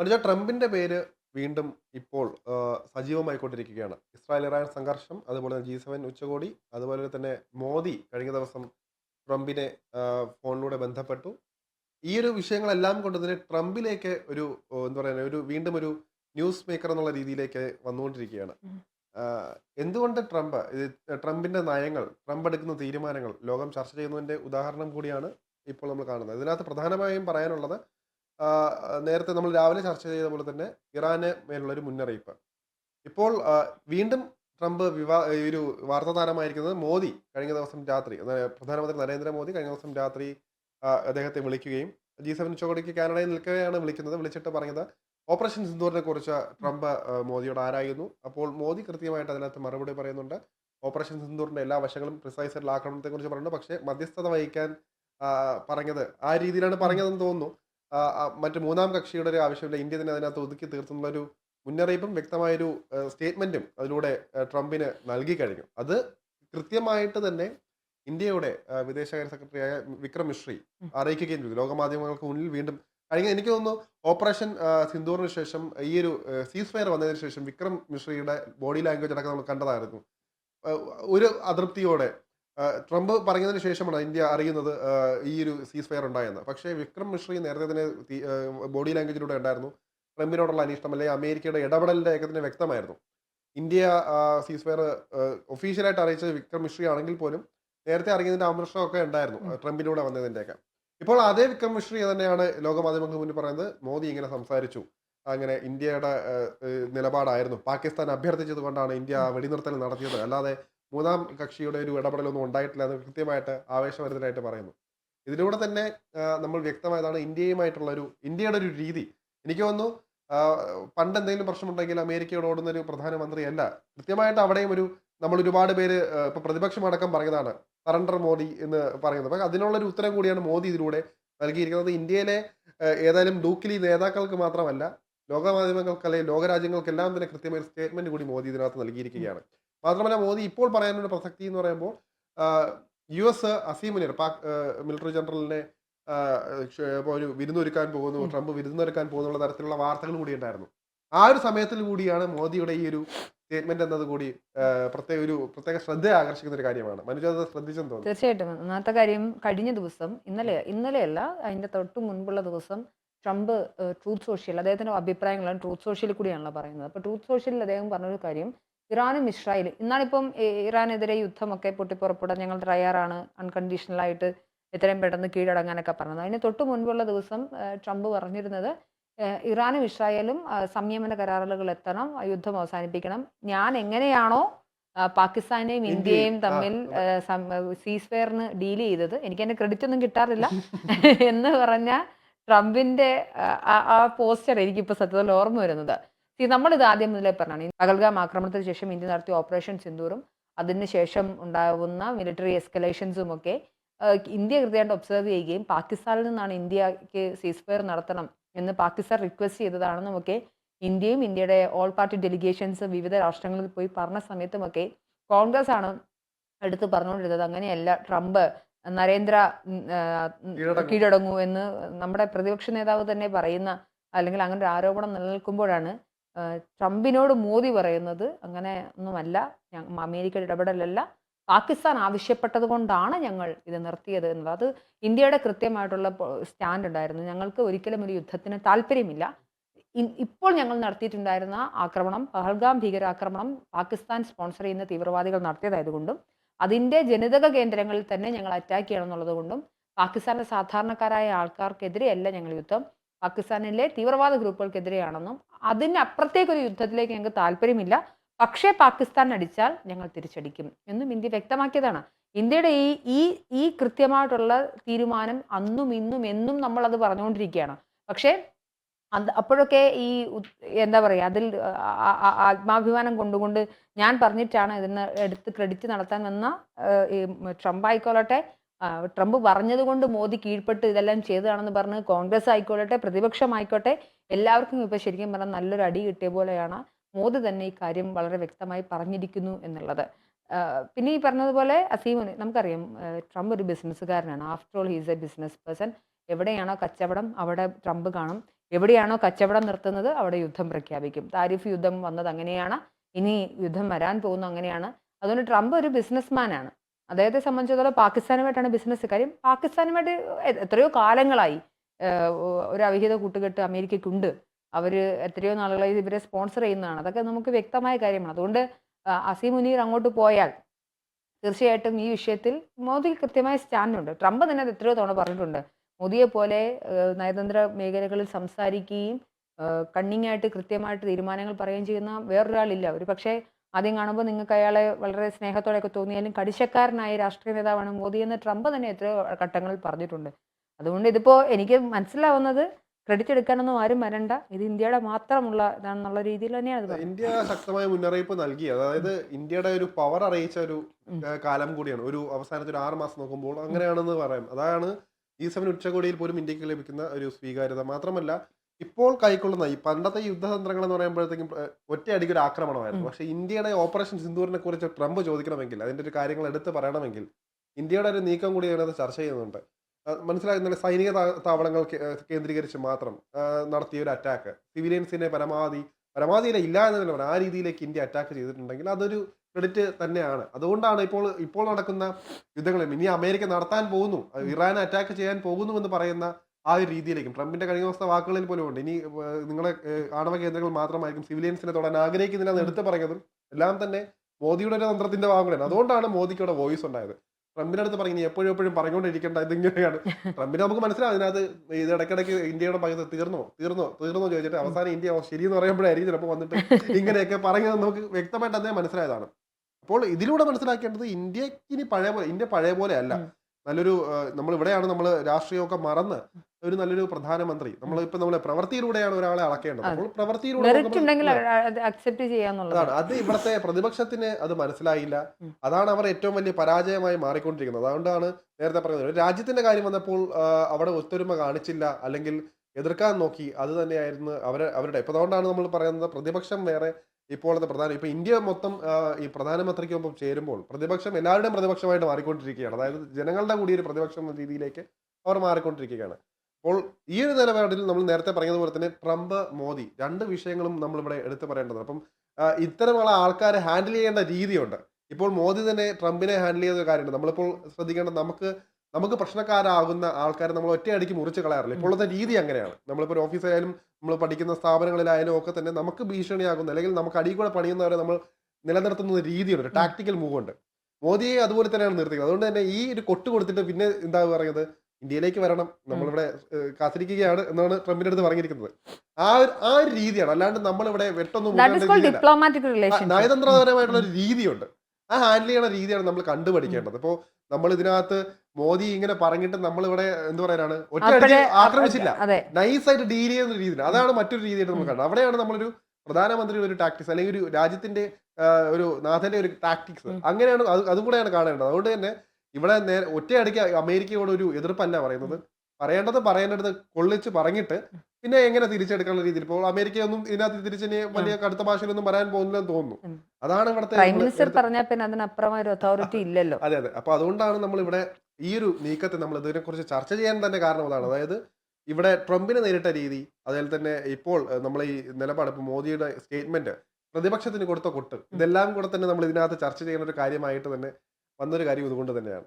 അനുജ ട്രംപിന്റെ പേര് വീണ്ടും ഇപ്പോൾ സജീവമായിക്കൊണ്ടിരിക്കുകയാണ്. ഇസ്രായേൽ ഇറാൻ സംഘർഷം അതുപോലെ തന്നെ ജി സെവൻ ഉച്ചകോടി അതുപോലെ തന്നെ മോദി കഴിഞ്ഞ ദിവസം ട്രംപിനെ ഫോണിലൂടെ ബന്ധപ്പെട്ടു. ഈ ഒരു വിഷയങ്ങളെല്ലാം കൊണ്ട് തന്നെ ട്രംപിലേക്ക് ഒരു എന്താ പറയുക ഒരു വീണ്ടും ഒരു ന്യൂസ് മേക്കർ എന്നുള്ള രീതിയിലേക്ക് വന്നുകൊണ്ടിരിക്കുകയാണ്. എന്തുകൊണ്ട് ട്രംപ് ട്രംപിന്റെ നയങ്ങൾ ട്രംപ് എടുക്കുന്ന തീരുമാനങ്ങൾ ലോകം ചർച്ച ചെയ്യുന്നതിന്റെ ഉദാഹരണം കൂടിയാണ് ഇപ്പോൾ നമ്മൾ കാണുന്നത്. ഇതിനകത്ത് പ്രധാനമായും പറയാനുള്ളത് നേരത്തെ നമ്മൾ രാവിലെ ചർച്ച ചെയ്ത പോലെ തന്നെ ഇറാന് മേലുള്ള ഒരു മുന്നറിയിപ്പ്. ഇപ്പോൾ വീണ്ടും ട്രംപ് വിവാ ഒരു വാർത്താ താരമായിരിക്കുന്നത് മോദി കഴിഞ്ഞ ദിവസം രാത്രി പ്രധാനമന്ത്രി നരേന്ദ്രമോദി കഴിഞ്ഞ ദിവസം രാത്രി അദ്ദേഹത്തെ വിളിക്കുകയും ജി സെവൻ ഉച്ചകോടിക്ക് കാനഡയിൽ നിൽക്കുകയാണ് വിളിക്കുന്നത് വിളിച്ചിട്ട് പറഞ്ഞത് ഓപ്പറേഷൻ സിന്ദൂറിനെ കുറിച്ച് ട്രംപ് മോദിയോട് ആരായുന്നു? അപ്പോൾ മോദി കൃത്യമായിട്ട് അതിനകത്ത് മറുപടി പറയുന്നുണ്ട്. ഓപ്പറേഷൻ സിന്ദൂറിന്റെ എല്ലാ വശങ്ങളും പ്രിസൈസ് ആയിട്ടുള്ള ആക്രമണത്തെ കുറിച്ച് പറയുന്നുണ്ട്. പക്ഷേ മധ്യസ്ഥത വഹിക്കാൻ പറഞ്ഞത് ആ രീതിയിലാണ് പറഞ്ഞതെന്ന് തോന്നുന്നു. മറ്റ് മൂന്നാം കക്ഷിയുടെ ഒരു ആവശ്യമില്ല. ഇന്ത്യ തന്നെ അതിനകത്ത് ഒതുക്കി തീർത്തുള്ള ഒരു മുന്നറിയിപ്പും വ്യക്തമായൊരു സ്റ്റേറ്റ്മെന്റും അതിലൂടെ ട്രംപിന് നൽകി കഴിഞ്ഞു. അത് കൃത്യമായിട്ട് തന്നെ ഇന്ത്യയുടെ വിദേശകാര്യ സെക്രട്ടറിയായ വിക്രം മിശ്രി. അറിയിക്കുകയും ചെയ്തു. ലോകമാധ്യമങ്ങൾക്ക് മുന്നിൽ വീണ്ടും കഴിഞ്ഞ എനിക്ക് തോന്നുന്നു ഓപ്പറേഷൻ സിന്ദൂറിന് ശേഷം ഈ ഒരു സീസ് ഫയർ വന്നതിന് ശേഷം വിക്രം മിശ്രിയുടെ ബോഡി ലാംഗ്വേജ് അടക്കം നമ്മൾ കണ്ടതായിരുന്നു. ഒരു അതൃപ്തിയോടെ ട്രംപ് പറഞ്ഞതിന് ശേഷമാണ് ഇന്ത്യ അറിയുന്നത് ഈ ഒരു സീസ് ഫയർ ഉണ്ടായെന്ന്. പക്ഷേ വിക്രം മിശ്രി നേരത്തെ തന്നെ ബോഡി ലാംഗ്വേജിലൂടെ ഉണ്ടായിരുന്നു. ട്രംപിനോടുള്ള അനിഷ്ടം അല്ലെങ്കിൽ അമേരിക്കയുടെ ഇടപെടലിന്റെ ഒക്കെ തന്നെ വ്യക്തമായിരുന്നു. ഇന്ത്യ സീസ് ഫയർ ഒഫീഷ്യലായിട്ട് അറിയിച്ചത് വിക്രം മിശ്രി ആണെങ്കിൽ പോലും നേരത്തെ അറിയുന്നതിന്റെ അമർഷമൊക്കെ ഉണ്ടായിരുന്നു. ട്രംപിലൂടെ വന്നതിന്റെയൊക്കെ ഇപ്പോൾ അതേ വിക്രം മിശ്രി തന്നെയാണ് ലോകമാധ്യമങ്ങൾക്ക് മുന്നിൽ പറയുന്നത് മോദി ഇങ്ങനെ സംസാരിച്ചു. അങ്ങനെ ഇന്ത്യയുടെ നിലപാടായിരുന്നു. പാകിസ്ഥാൻ അഭ്യർത്ഥിച്ചത് കൊണ്ടാണ് ഇന്ത്യ വെടിനിർത്തൽ നടത്തിയത്. അല്ലാതെ മൂന്നാം കക്ഷിയുടെ ഒരു ഇടപെടലൊന്നും ഉണ്ടായിട്ടില്ല എന്ന് കൃത്യമായിട്ട് ആവേശഭരിതനായിട്ട് പറയുന്നു. ഇതിലൂടെ തന്നെ നമ്മൾ വ്യക്തമായതാണ് ഇന്ത്യയുമായിട്ടുള്ള ഒരു ഇന്ത്യയുടെ ഒരു രീതി. എനിക്ക് തോന്നുന്നു പണ്ട് എന്തെങ്കിലും പ്രശ്നമുണ്ടെങ്കിൽ അമേരിക്കയോട് ഓടുന്ന ഒരു പ്രധാനമന്ത്രിയല്ല. കൃത്യമായിട്ട് അവിടെയും ഒരു നമ്മൾ ഒരുപാട് പേര് ഇപ്പൊ പ്രതിപക്ഷം അടക്കം പറഞ്ഞതാണ് സറണ്ടർ മോദി എന്ന് പറയുന്നത്. അപ്പൊ അതിനുള്ളൊരു ഉത്തരം കൂടിയാണ് മോദി ഇതിലൂടെ നൽകിയിരിക്കുന്നത്. ഇന്ത്യയിലെ ഏതായാലും ഡൂക്കിലി നേതാക്കൾക്ക് മാത്രമല്ല ലോകമാധ്യമങ്ങൾക്ക് അല്ലെങ്കിൽ ലോകരാജ്യങ്ങൾക്കെല്ലാം തന്നെ കൃത്യമായ സ്റ്റേറ്റ്മെന്റ് കൂടി മോദി ഇതിനകത്ത് നൽകിയിരിക്കുകയാണ്. മാത്രമല്ല മോദി ഇപ്പോൾ പറയാനുള്ള പ്രസക്തി എന്ന് പറയുമ്പോൾ U S Asim Munir Pak military ജനറലിനെ ഒരു വിരുന്നൊരുക്കാൻ പോകുന്നു. ട്രംപ് വിരുന്നൊരുക്കാൻ പോകുന്നുള്ള തരത്തിലുള്ള വാർത്തകൾ കൂടി ഉണ്ടായിരുന്നു. ആ ഒരു സമയത്തിൽ കൂടിയാണ് മോദിയുടെ ഈ ഒരു സ്റ്റേറ്റ്മെന്റ് എന്നത് കൂടി പ്രത്യേക ഒരു പ്രത്യേക ശ്രദ്ധ ആകർഷിക്കുന്ന ഒരു കാര്യമാണ്. മനുഷ്യ അത് ശ്രദ്ധിച്ചെന്ന് തോന്നുന്നു. തീർച്ചയായിട്ടും. ഒന്നാമത്തെ കാര്യം കഴിഞ്ഞ ദിവസം ഇന്നലെ ഇന്നലെയല്ല അതിന്റെ തൊട്ട് മുൻപുള്ള ദിവസം ട്രംപ് ട്രൂത്ത് സോഷ്യൽ അദ്ദേഹത്തിന്റെ അഭിപ്രായങ്ങളാണ് ട്രൂത്ത് സോഷ്യലിൽ കൂടിയാണല്ലോ പറയുന്നത്. അപ്പോൾ ട്രൂത്ത് സോഷ്യലിൽ അദ്ദേഹം പറഞ്ഞൊരു കാര്യം ഇറാനും ഇസ്രായേലും ഇന്നാണിപ്പം ഇറാനെതിരെ യുദ്ധമൊക്കെ പൊട്ടിപ്പുറപ്പെടാൻ ഞങ്ങൾ തയ്യാറാണ്. അൺകണ്ടീഷണലായിട്ട് എത്രയും പെട്ടെന്ന് കീഴടങ്ങാനൊക്കെ പറഞ്ഞത്. അതിന് തൊട്ട് മുൻപുള്ള ദിവസം ട്രംപ് പറഞ്ഞിരുന്നത് ഇറാനും ഇസ്രായേലും സംയമന കരാറുകൾ എത്തണം ആ യുദ്ധം അവസാനിപ്പിക്കണം. ഞാൻ എങ്ങനെയാണോ പാകിസ്ഥാനെയും ഇന്ത്യയും, തമ്മിൽ സീസ് ഫെയറിന് ഡീൽ ചെയ്തത്. എനിക്ക് എന്റെ ക്രെഡിറ്റ് ഒന്നും കിട്ടാറില്ല. എന്ന് പറഞ്ഞ ട്രംപിന്റെ ആ, പോസ്റ്റർ എനിക്കിപ്പോൾ സത്യത്തിൽ ഓർമ്മ വരുന്നത്. നമ്മളിത് ആദ്യം മുതലേ പറഞ്ഞാണ് ഈ പഹൽഗാം ആക്രമണത്തിന് ശേഷം ഇന്ത്യ നടത്തിയ ഓപ്പറേഷൻ സിന്ദൂറും അതിനുശേഷം ഉണ്ടാകുന്ന മിലിറ്ററി എസ്കലേഷൻസും ഒക്കെ ഇന്ത്യ കൃത്യമായിട്ട് ഒബ്സർവ് ചെയ്യുകയും പാകിസ്ഥാനിൽ നിന്നാണ് ഇന്ത്യയ്ക്ക് സീസ് ഫയർ നടത്തണം എന്ന് പാകിസ്ഥാൻ റിക്വസ്റ്റ് ചെയ്തതാണെന്നുമൊക്കെ ഇന്ത്യയും ഇന്ത്യയുടെ ഓൾ പാർട്ടി ഡെലിഗേഷൻസ് വിവിധ രാഷ്ട്രങ്ങളിൽ പോയി പറഞ്ഞ സമയത്തുമൊക്കെ കോൺഗ്രസ് ആണ് എടുത്ത് പറഞ്ഞുകൊണ്ടിരുന്നത് അങ്ങനെയല്ല ട്രംപ് നരേന്ദ്ര കീഴടങ്ങും. എന്ന് നമ്മുടെ പ്രതിപക്ഷ നേതാവ് തന്നെ പറയുന്ന അല്ലെങ്കിൽ അങ്ങനെ ഒരു ആരോപണം നിലനിൽക്കുമ്പോഴാണ് ട്രംപിനോട് മോദി പറയുന്നത് അങ്ങനെ ഒന്നുമല്ല അമേരിക്ക അമേരിക്കയുടെ ഇടപെടലല്ല. പാകിസ്ഥാൻ ആവശ്യപ്പെട്ടത് കൊണ്ടാണ് ഞങ്ങൾ ഇത് നിർത്തിയത് എന്നുള്ളത് അത് ഇന്ത്യയുടെ കൃത്യമായിട്ടുള്ള സ്റ്റാൻഡ് ഉണ്ടായിരുന്നു ഞങ്ങൾക്ക് ഒരിക്കലും ഒരു യുദ്ധത്തിന് താല്പര്യമില്ല. ഇപ്പോൾ ഞങ്ങൾ നടത്തിയിട്ടുണ്ടായിരുന്ന ആക്രമണം പഹൽഗാം ഭീകരാക്രമണം പാകിസ്ഥാൻ സ്പോൺസർ ചെയ്യുന്ന തീവ്രവാദികൾ നടത്തിയതായതുകൊണ്ടും അതിന്റെ ജനിതക കേന്ദ്രങ്ങളിൽ തന്നെ ഞങ്ങൾ അറ്റാക്ക് ചെയ്യണം എന്നുള്ളത് കൊണ്ടും പാകിസ്ഥാനിലെ സാധാരണക്കാരായ ആൾക്കാർക്കെതിരെയല്ല ഞങ്ങൾ യുദ്ധം. പാകിസ്ഥാനിലെ തീവ്രവാദ ഗ്രൂപ്പുകൾക്കെതിരെയാണെന്നും അതിനപ്പുറത്തേക്കൊരു യുദ്ധത്തിലേക്ക് ഞങ്ങൾക്ക് താല്പര്യമില്ല. പക്ഷേ പാകിസ്ഥാൻ അടിച്ചാൽ ഞങ്ങൾ തിരിച്ചടിക്കും എന്നും ഇന്ത്യ വ്യക്തമാക്കിയതാണ്. ഇന്ത്യയുടെ ഈ ഈ ഈ കൃത്യമായിട്ടുള്ള തീരുമാനം അന്നും ഇന്നും എന്നും നമ്മൾ അത് പറഞ്ഞുകൊണ്ടിരിക്കുകയാണ്. പക്ഷേ അത് അപ്പോഴൊക്കെ ഈ എന്താ പറയുക അതിൽ ആത്മാഭിമാനം കൊണ്ടുകൊണ്ട് ഞാൻ പറഞ്ഞിട്ടാണ് ഇതിന് എടുത്ത് ക്രെഡിറ്റ് നടത്താൻ വന്ന ട്രംപ് ആയിക്കോളട്ടെ ട്രംപ് പറഞ്ഞത് കൊണ്ട് മോദി കീഴ്പ്പെട്ട് ഇതെല്ലാം ചെയ്തതാണെന്ന് പറഞ്ഞ് കോൺഗ്രസ് ആയിക്കോട്ടെ പ്രതിപക്ഷമായിക്കോട്ടെ എല്ലാവർക്കും ഇപ്പൊ ശരിക്കും പറഞ്ഞാൽ നല്ലൊരു അടി കിട്ടിയ പോലെയാണ് മോദി തന്നെ ഈ കാര്യം വളരെ വ്യക്തമായി പറഞ്ഞിരിക്കുന്നു എന്നുള്ളത്. പിന്നെ ഈ പറഞ്ഞതുപോലെ അസീമിന് നമുക്കറിയാം ട്രംപ് ഒരു ബിസിനസ്സുകാരനാണ്. After all he's a business person എവിടെയാണോ കച്ചവടം അവിടെ ട്രംപ് കാണും. എവിടെയാണോ കച്ചവടം നിർത്തുന്നത് അവിടെ യുദ്ധം പ്രഖ്യാപിക്കും. താരിഫ് യുദ്ധം വന്നത് അങ്ങനെയാണ്. ഇനി യുദ്ധം വരാൻ പോകുന്നത് അങ്ങനെയാണ്. അതുകൊണ്ട് ട്രംപ് ഒരു ബിസിനസ്മാനാണ് അദ്ദേഹത്തെ സംബന്ധിച്ചിടത്തോളം പാകിസ്ഥാനുമായിട്ടാണ് ബിസിനസ് കാര്യം പാകിസ്ഥാനുമായിട്ട് എത്രയോ കാലങ്ങളായി ഒരു അവിഹിത കൂട്ടുകെട്ട് അമേരിക്കയ്ക്കുണ്ട്. അവർ എത്രയോ നാളുകളായി ഇവരെ സ്പോൺസർ ചെയ്യുന്നതാണ്. അതൊക്കെ നമുക്ക് വ്യക്തമായ കാര്യമാണ്. അതുകൊണ്ട് അസീം മുനീർ അങ്ങോട്ട് പോയാൽ തീർച്ചയായിട്ടും ഈ വിഷയത്തിൽ മോദി കൃത്യമായ സ്റ്റാൻഡുണ്ട്. ട്രംപ് തന്നെ അത് എത്രയോ തവണ പറഞ്ഞിട്ടുണ്ട്. മോദിയെ പോലെ നയതന്ത്ര മേഖലകളിൽ സംസാരിക്കുകയും കണ്ണിങ്ങായിട്ട് കൃത്യമായിട്ട് തീരുമാനങ്ങൾ പറയുകയും ചെയ്യുന്ന വേറൊരാളില്ല. ഒരു പക്ഷേ ആദ്യം കാണുമ്പോൾ നിങ്ങൾക്ക് അയാളെ വളരെ സ്നേഹത്തോടെയൊക്കെ തോന്നിയാലും കടിശക്കാരനായ രാഷ്ട്രീയ നേതാവാണ് മോദി എന്ന് ട്രംപ് തന്നെ എത്ര ഘട്ടങ്ങളിൽ പറഞ്ഞിട്ടുണ്ട്. അതുകൊണ്ട് ഇതിപ്പോൾ എനിക്ക് മനസ്സിലാവുന്നത് ക്രെഡിറ്റ് എടുക്കാനൊന്നും ആരും വരണ്ട. ഇത് ഇന്ത്യയുടെ മാത്രമുള്ള ഇതാണെന്നുള്ള രീതിയിൽ തന്നെയാണ് ഇന്ത്യ ശക്തമായ മുന്നറിയിപ്പ് നൽകി. അതായത് ഇന്ത്യയുടെ ഒരു പവർ അറിയിച്ച ഒരു കാലം കൂടിയാണ്. ഒരു അവസാനത്തെ ഒരു ആറ് മാസം നോക്കുമ്പോൾ അങ്ങനെയാണെന്ന് പറയാം. അതാണ് ഈ സെവൻ ഉച്ചകോടിയിൽ പോലും ഇന്ത്യയ്ക്ക് ലഭിക്കുന്ന ഒരു സ്വീകാര്യത. മാത്രമല്ല ഇപ്പോൾ കൈക്കൊള്ളുന്ന ഈ പണ്ടത്തെ യുദ്ധതന്ത്രങ്ങൾ എന്ന് പറയുമ്പോഴത്തേക്കും ഒറ്റയടിക്ക് ഒരു ആക്രമണമായിരുന്നു. പക്ഷെ ഇന്ത്യയുടെ ഓപ്പറേഷൻ സിന്ദൂറിനെ കുറിച്ച് ട്രംപ് ചോദിക്കണമെങ്കിൽ അതിന്റെ ഒരു കാര്യങ്ങൾ എടുത്ത് പറയണമെങ്കിൽ ഇന്ത്യയുടെ ഒരു നീക്കം കൂടി അതിനകത്ത് ചർച്ച ചെയ്യുന്നുണ്ട്. മനസ്സിലാകുന്നില്ല സൈനിക താവളങ്ങൾ കേന്ദ്രീകരിച്ച് മാത്രം നടത്തിയ ഒരു അറ്റാക്ക്. സിവിലിയൻസിനെ പരമാവധി പരമാവധിയിലെ ഇല്ല എന്നല്ല പറയാം ആ രീതിയിലേക്ക് ഇന്ത്യ അറ്റാക്ക് ചെയ്തിട്ടുണ്ടെങ്കിൽ അതൊരു ക്രെഡിറ്റ് തന്നെയാണ്. അതുകൊണ്ടാണ് ഇപ്പോൾ ഇപ്പോൾ നടക്കുന്ന യുദ്ധങ്ങളും ഇനി അമേരിക്ക നടത്താൻ പോകുന്നു ഇറാൻ അറ്റാക്ക് ചെയ്യാൻ പോകുന്നു എന്ന് പറയുന്ന ആ ഒരു രീതിയിലേക്കും. ട്രംപിന്റെ കഴിഞ്ഞ ദിവസത്തെ വാക്കുകളിൽ പോലും ഉണ്ട്. ഇനി നിങ്ങളെ ആണവ കേന്ദ്രങ്ങൾ മാത്രമായിരിക്കും സിവിലിയൻസിനെ തൊടാൻ ആഗ്രഹിക്കുന്നില്ല എന്ന് എടുത്ത് പറഞ്ഞതും എല്ലാം തന്നെ മോദിയുടെ ഒരു തന്ത്രത്തിന്റെ ഭാഗങ്ങളാണ്. അതുകൊണ്ടാണ് മോദിക്ക് അവിടെ വോയിസ് ഉണ്ടായത്. ട്രംപിന്റെ അടുത്ത് പറഞ്ഞു "നീ എപ്പോഴും എപ്പോഴും പറഞ്ഞുകൊണ്ടിരിക്കേണ്ട ഇതിങ്ങനെയാണ്. ട്രംപിന് നമുക്ക് മനസ്സിലാവും അതിനകത്ത് ഇത് ഇടയ്ക്കിടയ്ക്ക് ഇന്ത്യയുടെ ഭാഗത്ത് തീർന്നോ? തീർന്നോ? തീർന്നോ ചോദിച്ചിട്ട് അവസാനം ഇന്ത്യ "ഓ, ശരിയെന്ന് പറയുമ്പോഴായിരിക്കും ചിലപ്പോൾ വന്നിട്ട് ഇങ്ങനെയൊക്കെ പറഞ്ഞത് നമുക്ക് വ്യക്തമായിട്ട് അദ്ദേഹം മനസ്സിലായതാണ്. അപ്പോൾ ഇതിലൂടെ മനസ്സിലാക്കേണ്ടത് ഇന്ത്യയ്ക്ക് ഇനി പഴയ പോലെ ഇന്ത്യ പഴയ പോലെ അല്ല. നല്ലൊരു നമ്മൾ ഇവിടെയാണ് നമ്മൾ രാഷ്ട്രീയമൊക്കെ മറന്ന് ഒരു നല്ലൊരു പ്രധാനമന്ത്രി. നമ്മൾ ഇപ്പൊ നമ്മളെ പ്രവൃത്തിയിലൂടെയാണ് ഒരാളെ അളക്കേണ്ടത്. അപ്പോൾ പ്രവൃത്തിയിലൂടെ അതാണ്. അത് ഇവിടുത്തെ പ്രതിപക്ഷത്തിന് അത് മനസ്സിലായില്ല. അതാണ് അവർ ഏറ്റവും വലിയ പരാജയമായി മാറിക്കൊണ്ടിരിക്കുന്നത്. അതുകൊണ്ടാണ് നേരത്തെ പറഞ്ഞത്. ഒരു രാജ്യത്തിന്റെ കാര്യം വന്നപ്പോൾ അവിടെ ഒത്തൊരുമ കാണിച്ചില്ല. അല്ലെങ്കിൽ എതിർക്കാൻ നോക്കി. അത് തന്നെയായിരുന്നു അവരെ അവരുടെ. ഇപ്പൊ അതുകൊണ്ടാണ് നമ്മൾ പറയുന്നത് പ്രതിപക്ഷം വേറെ ഇപ്പോഴത്തെ പ്രധാന ഇപ്പൊ ഇന്ത്യ മൊത്തം ഈ പ്രധാനമന്ത്രിക്കൊപ്പം ചേരുമ്പോൾ പ്രതിപക്ഷം എല്ലാവരുടെയും പ്രതിപക്ഷമായിട്ട് മാറിക്കൊണ്ടിരിക്കുകയാണ്. അതായത് ജനങ്ങളുടെ കൂടി ഒരു പ്രതിപക്ഷം എന്ന രീതിയിലേക്ക് അവർ മാറിക്കൊണ്ടിരിക്കുകയാണ്. അപ്പോൾ ഈ ഒരു നിലപാടിൽ നമ്മൾ നേരത്തെ പറഞ്ഞതുപോലെ തന്നെ ട്രംപ് മോദി രണ്ട് വിഷയങ്ങളും നമ്മളിവിടെ എടുത്തു പറയേണ്ടത് അപ്പം ഇത്തരമുള്ള ആൾക്കാരെ ഹാൻഡിൽ ചെയ്യേണ്ട രീതിയുണ്ട്. ഇപ്പോൾ മോദി തന്നെ ട്രംപിനെ ഹാൻഡിൽ ചെയ്ത കാര്യമുണ്ട്. നമ്മളിപ്പോൾ ശ്രദ്ധിക്കേണ്ടത് നമുക്ക് നമുക്ക് പ്രശ്നക്കാരാകുന്ന ആൾക്കാരെ നമ്മൾ ഒറ്റയടിക്ക് മുറിച്ച് കളയാറില്ല. ഇപ്പോഴത്തെ രീതി അങ്ങനെയാണ്. നമ്മളിപ്പോൾ ഒരു ഓഫീസിലായാലും നമ്മൾ പഠിക്കുന്ന സ്ഥാപനങ്ങളിലായാലും ഒക്കെ തന്നെ നമുക്ക് ഭീഷണിയാകുന്ന അല്ലെങ്കിൽ നമുക്ക് അടി കൂടെ പണിയുന്നവരെ നമ്മൾ നിലനിർത്തുന്ന രീതിയുണ്ട്. ഒരു ടാക്ടിക്കൽ മൂവ് ഉണ്ട്. മോദിയെ അതുപോലെ തന്നെയാണ് നിർത്തിക്കുന്നത് അതുകൊണ്ട് തന്നെ ഈ ഒരു കൊട്ട് കൊടുത്തിട്ട് പിന്നെ എന്താ പറയുന്നത്? ഇന്ത്യയിലേക്ക് വരണം. നമ്മളിവിടെ കാത്തിരിക്കുകയാണ് എന്നാണ് ട്രംപിന്റെ അടുത്ത് പറഞ്ഞിരിക്കുന്നത്. ആ ഒരു ആ ഒരു രീതിയാണ്. അല്ലാണ്ട് നമ്മളിവിടെ വെട്ടൊന്നും നയതന്ത്രപരമായിട്ടുള്ള ഒരു രീതിയുണ്ട്. ആ ഹാൻഡിൽ ചെയ്യണ രീതിയാണ് നമ്മൾ കണ്ടുപഠിക്കേണ്ടത്. ഇപ്പോ നമ്മൾ ഇതിനകത്ത് മോദി ഇങ്ങനെ പറഞ്ഞിട്ട് നമ്മളിവിടെ എന്ത് പറയാനാണ് ഒറ്റയടിക്ക് ആക്രമിച്ചില്ല. നൈസ് നൈസായിട്ട് ഡീൽ ചെയ്യുന്ന രീതി അതാണ് മറ്റൊരു രീതിയായിട്ട് നമ്മൾ കാണുന്നത് അവിടെയാണ് നമ്മളൊരു പ്രധാനമന്ത്രി ഒരു ടാക്ടിക്സ് അല്ലെങ്കിൽ ഒരു രാജ്യത്തിന്റെ ഒരു നാഥന്റെ ഒരു ടാക്ടിക്സ് അങ്ങനെയാണ് അത് അതും കൂടെയാണ് കാണേണ്ടത്. അതുകൊണ്ട് തന്നെ ഇവിടെ നേരെ ഒറ്റയടിക്ക് അമേരിക്കയോട് ഒരു എതിർപ്പല്ല പറയുന്നത്. പറയേണ്ടത് പറയേണ്ടത് കൊള്ളിച്ച് പറഞ്ഞിട്ട് പിന്നെ എങ്ങനെ തിരിച്ചെടുക്കാനുള്ള രീതിയിൽ. ഇപ്പോൾ അമേരിക്കയൊന്നും ഇതിനകത്ത് തിരിച്ചിനി വലിയ കടുത്ത ഭാഷയിലൊന്നും പറയാൻ പോകുന്നില്ലെന്ന് തോന്നുന്നു. അതാണ് ഇവിടുത്തെ പ്രൈം നമ്മൾ മിനിസ്റ്റർ പറഞ്ഞാൽ പിന്നെ അതിനപ്പുറം ഒരു അതോറിറ്റി ഇല്ലല്ലോ. അതെ അതെ. അപ്പൊ അതുകൊണ്ടാണ് നമ്മൾ ഇവിടെ ഈ ഒരു നീക്കത്തെ നമ്മൾ ഇതിനെ കുറിച്ച് ചർച്ച ചെയ്യാൻ തന്നെ കാരണം അതാണ്. അതായത് ഇവിടെ ട്രംപിനെ നേരിട്ട രീതി അതുപോലെ തന്നെ ഇപ്പോൾ നമ്മൾ ഈ നിലപാട് ഇപ്പൊ മോദിയുടെ സ്റ്റേറ്റ്മെന്റ് പ്രതിപക്ഷത്തിന് കൊടുത്ത കൊട്ട് ഇതെല്ലാം കൂടെ തന്നെ നമ്മൾ ഇതിനകത്ത് ചർച്ച ചെയ്യുന്ന ഒരു കാര്യമായിട്ട് തന്നെ വന്നൊരു കാര്യം ഇതുകൊണ്ട് തന്നെയാണ്.